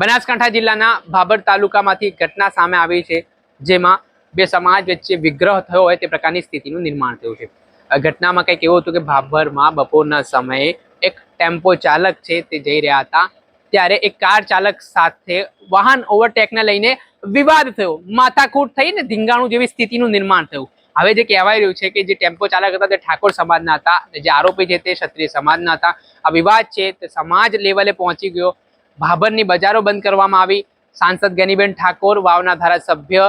બનાસકાંઠા જિલ્લાના ભાભર તાલુકામાંથી ઘટના સામે આવી છે, જેમાં બે સમાજ વચ્ચે વિગ્રહ થયો હોય તે પ્રકારની સ્થિતિનું નિર્માણ થયું છે. ઘટનામાં કંઈક એવું હતું કે ભાભરમાં બપોરના સમયે એક ટેમ્પો ચાલક છે તે જઈ રહ્યા હતા. ત્યારે એક કાર ચાલક સાથે વાહન ઓવરટેકને લઈને વિવાદ થયો. માથાકૂટ થઈ ને ધીંગાણું જેવી સ્થિતિનું નિર્માણ થયું. હવે જે કહેવાય રહ્યું છે કે જે ટેમ્પો ચાલક હતા તે ઠાકોર સમાજના હતા. જે આરોપી છે તે ક્ષત્રિય સમાજના હતા. આ વિવાદ છે તે સમાજ લેવલે પહોંચી ગયો. ભાભરની બજારો બંધ કરવામાં આવી. સાંસદ ગનીબેન ઠાકોર, વાવના ધારાસભ્ય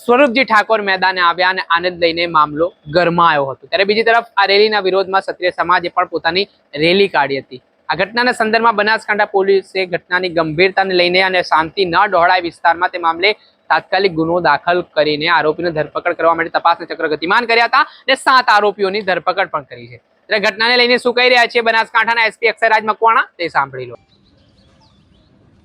સ્વરૂપજી ઠાકોર મેદાને આવ્યા અને આનંદ લઈને મામલો ગરમાયો હતો. ત્યારે બીજી તરફ આ રેલીના વિરોધમાં ક્ષત્રિય સમાજે પણ પોતાની રેલી કાઢી હતી. આ ઘટનાના સંદર્ભમાં બનાસકાંઠા પોલીસે ઘટનાની ગંભીરતાને લઈને અને શાંતિ ન ડહોળાય વિસ્તારમાં તે મામલે તાત્કાલિક ગુનો દાખલ કરીને આરોપીને ધરપકડ કરવા માટે તપાસના ચક્ર ગતિમાન કર્યા હતા અને સાત આરોપીઓની ધરપકડ પણ કરી છે. ત્યારે ઘટનાને લઈને શું કહી રહ્યા છે બનાસકાંઠાના એસપી અક્ષયરાજ મકવાણા, તે સાંભળી લો.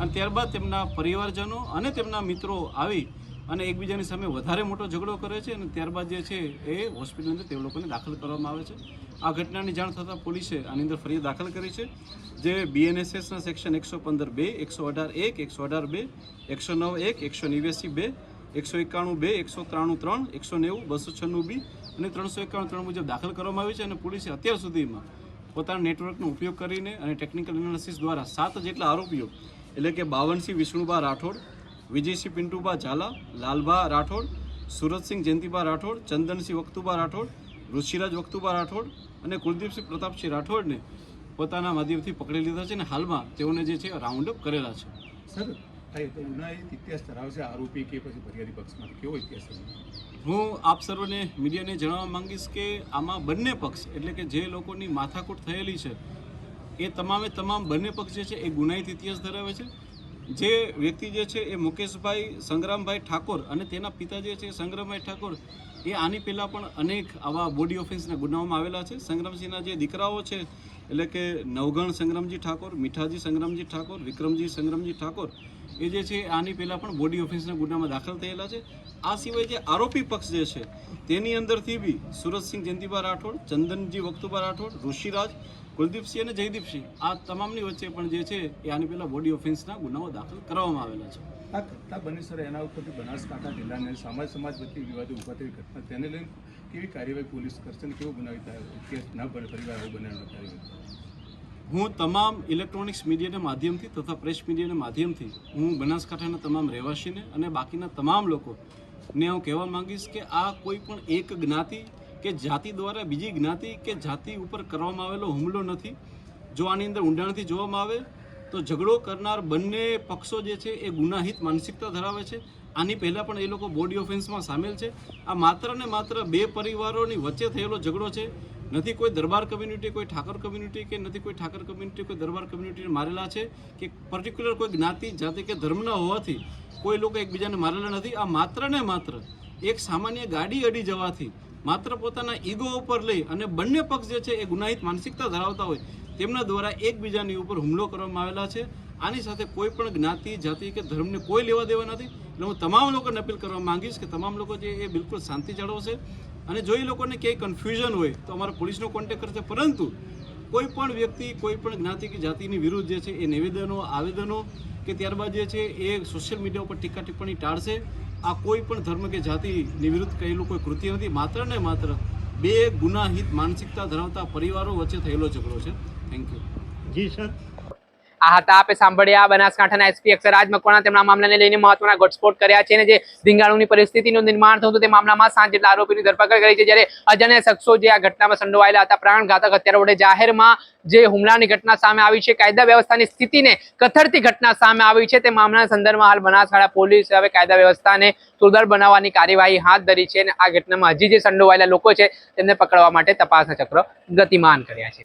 અને ત્યારબાદ તેમના પરિવારજનો અને તેમના મિત્રો આવી અને એકબીજાની સામે વધારે મોટો ઝઘડો કરે છે અને ત્યારબાદ જે છે એ હોસ્પિટલની અંદર તે લોકોને દાખલ કરવામાં આવે છે. આ ઘટનાની જાણ થતાં પોલીસે આની અંદર ફરિયાદ દાખલ કરી છે, જે બીએનએસએસના સેક્શન એકસો પંદર બે, એકસો અઢાર એક, એકસો અઢાર બે, એકસો નવ એક, એકસો નેવ્યાસી બે, એકસો એકાણું બે, એકસો ત્રાણું ત્રણ, એકસો નેવું, બસો છન્નું બી અને ત્રણસો એકાણું ત્રણ મુજબ દાખલ કરવામાં આવી છે અને પોલીસે અત્યાર સુધીમાં પોતાના નેટવર્કનો ઉપયોગ કરીને અને ટેકનિકલ એનાલિસિસ દ્વારા સાત જેટલા આરોપીઓ એટલે કે બાવનસિંહ વિષ્ણુભા રાઠોડ વિજયસિંહ પિન્ટુભા ઝાલા લાલભા રાઠોડ સુરતસિંહ જયંતિભા રાઠોડ ચંદનસિંહ વખતુભા રાઠોડ ઋષિરાજ વખતુભા રાઠોડ અને કુલદીપસિંહ પ્રતાપસિંહ રાઠોડને પોતાના માધ્યમથી પકડી લીધા છે અને હાલમાં તેઓને જે છે રાઉન્ડ અપ કરેલા છે. સર ઇતિહાસ ધરાવશે આરોપી કે પછી ફરિયાદી પક્ષમાં? કેવો ઇતિહાસ હું આપ સર્વને મીડિયાને જણાવવા માંગીશ કે આમાં બંને પક્ષ એટલે કે જે લોકોની માથાકૂટ થયેલી છે એ તમામે તમામ બંને પક્ષ જે છે એ ગુનાહિત ઇતિહાસ ધરાવે છે. જે વ્યક્તિ જે છે એ મુકેશભાઈ સંગ્રામભાઈ ઠાકોર અને તેના પિતા જે છે સંગ્રામભાઈ ઠાકોર, એ આની પહેલાં પણ અનેક આવા બોડી ઓફિસના ગુનાઓમાં આવેલા છે. સંગ્રામસિંહના જે દીકરાઓ છે, એટલે કે નવગણ સંગ્રામજી ઠાકોર, મીઠાજી સંગ્રામજી ઠાકોર, વિક્રમજી સંગ્રામજી ઠાકોર, એ જે છે આની પહેલાં પણ બોડી ઓફિસના ગુનામાં દાખલ થયેલા છે. આ સિવાય જે આરોપી પક્ષ જે છે, તેની અંદરથી બી સુરતસિંહ જયંતિભા રાઠોડ, ચંદનજી વખતુભા રાઠોડ, ઋષિરાજ કુલદીપસિંહ અને જયદીપસિંહ આ તમામની વચ્ચે પણ જે છે એ આની પહેલાં બોડી ઓફેન્સના ગુનાઓ દાખલ કરવામાં આવેલા છે. આ ઘટના બની સર એના ઉપરથી બનાસકાંઠા જિલ્લાને સમાજ સમાજ વચ્ચે વિવાદો ઊભા થવી ઘટના તેને લઈને કેવી કાર્યવાહી પોલીસ કરશે અને કેવો ગુનાહિત કેસ ન ભરે પરિવાર આવું બને કાર્યવાહી હું તમામ ઇલેક્ટ્રોનિક્સ મીડિયાના માધ્યમથી તથા પ્રેસ મીડિયાના માધ્યમથી હું બનાસકાંઠાના તમામ રહેવાસીને અને બાકીના તમામ લોકોને હું કહેવા માંગીશ કે આ કોઈ પણ એક જ્ઞાતિ કે જાતિ દ્વારા બીજી જ્ઞાતિ કે જાતિ ઉપર કરવામાં આવેલો હુમલો નથી. જો આની અંદર ઊંડાણથી જોવામાં આવે, તો ઝઘડો કરનાર બંને પક્ષો જે છે એ ગુનાહિત માનસિકતા ધરાવે છે. આની પહેલાં પણ એ લોકો બોડી ઓફેન્સમાં સામેલ છે. આ માત્ર ને માત્ર બે પરિવારોની વચ્ચે થયેલો ઝઘડો છે. નથી કોઈ દરબાર કમ્યુનિટી, કોઈ ઠાકર કમ્યુનિટી કે નથી કોઈ ઠાકર કમ્યુનિટી, કોઈ દરબાર કમ્યુનિટીને મારેલા છે કે પર્ટિક્યુલર કોઈ જ્ઞાતિ, જાતિ કે ધર્મના હોવાથી કોઈ લોકો એકબીજાને મારેલા નથી. આ માત્ર ને માત્ર એક સામાન્ય ગાડી અડી જવાથી માત્ર પોતાના ઈગો ઉપર લઈ અને બંને પક્ષ જે છે એ ગુનાહિત માનસિકતા ધરાવતા હોય, તેમના દ્વારા એકબીજાની ઉપર હુમલો કરવામાં આવેલા છે. આની સાથે કોઈ પણ જ્ઞાતિ, જાતિ કે ધર્મને કોઈ લેવા દેવા નથી. એટલે હું તમામ લોકોને અપીલ કરવા માંગીશ કે તમામ લોકો જે એ બિલકુલ શાંતિ જાળવશે. અને જો એ લોકોને ક્યાંય કન્ફ્યુઝન હોય, તો અમારા પોલીસનો કોન્ટેક કરશે. પરંતુ કોઈ પણ વ્યક્તિ, કોઈ પણ જ્ઞાતિ કે જાતિની વિરુદ્ધ જે છે એ નિવેદનો, આવેદનો કે ત્યારબાદ જે છે એ સોશિયલ મીડિયા ઉપર ટીકા ટિપ્પણી ટાળશે. આ કોઈ પણ ધર્મ કે જાતિની વિરુદ્ધ કહેલું કોઈ કૃત્ય નથી. માત્ર ને માત્ર બે ગુનાહિત માનસિકતા ધરાવતા પરિવારો વચ્ચે થયેલો ઝઘડો છે. થેન્ક યુ જી સર આ હતા, આપે સાંભળ્યા, બનાસકાંઠાના એસપી અક્ષરાજ મકવાણા તેમના મામલાને લઈને મહત્વના ઘટસ્ફોટ કર્યા છે અને જે ધીંગાણુની પરિસ્થિતિનું નિર્માણ થયું તે મામલામાં સાત જેટલા આરોપીની ધરપકડ કરી છે, જ્યારે અજાણ્યા શખ્સો જે આ ઘટનામાં સંડોવાયેલા હતા, પ્રાણઘાતક હત્યારા વડે જાહેરમાં જે હુમલાની ઘટના સામે આવી છે, કાયદા વ્યવસ્થાની સ્થિતિને કથળતી ઘટના સામે આવી છે, તે મામલાના સંદર્ભમાં હાલ બનાસકાંઠા પોલીસ હવે કાયદા વ્યવસ્થાને સુધાર બનાવવાની કાર્યવાહી હાથ ધરી છે અને આ ઘટનામાં હજી જે સંડોવાયેલા લોકો છે, તેમને પકડવા માટે તપાસના ચક્ર ગતિમાન કર્યા છે.